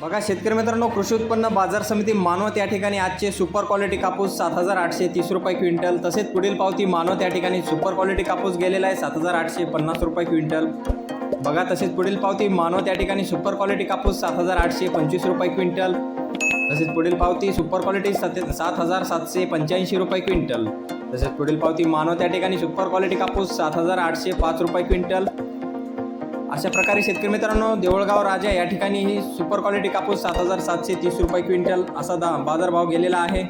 बघा शेतकरी मित्रांनो कृषी उत्पन्न बाजार समिती मानवत या ठिकाणी आजचे सुपर क्वालिटी कापूस सात हजार आठशे तीस रुपये क्विंटल तसेच पुढील पावती मानवत या ठिकाणी सुपर क्वालिटी कापूस गेलेला आहे सात हजार आठशे पन्नास रुपये क्विंटल. बघा तसेच पुढील पावती मानवत या ठिकाणी सुपर क्वालिटी कापूस सात हजार आठशे पंचवीस रुपये क्विंटल. तसेच पुढील पावती सुपर क्वालिटी सते सात हजार सातशे पंच्याऐंशी रुपये क्विंटल. तसेच पुढील पावती मानवत या ठिकाणी सुपर क्वालिटी कापूस सात हजार आठशे पाच रुपये क्विंटल. अशा प्रकारे शेतकरी मित्रांनो देवळगाव राजा या ठिकाणी ही सुपर क्वालिटी कापूस सात हजार सातशे तीस रुपये क्विंटल असा दा बाजारभाव गेलेला आहे.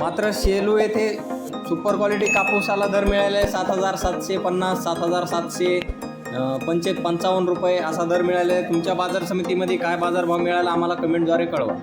मात्र शेलू येथे सुपर क्वालिटी कापूसाला दर मिळाले आहे सात हजार सातशे पन्नास सात हजार सातशे पंचे पंचावन्न रुपये असा दर मिळाला आहे. तुमच्या बाजार समितीमध्ये काय बाजारभाव मिळाला आम्हाला कमेंटद्वारे कळवा.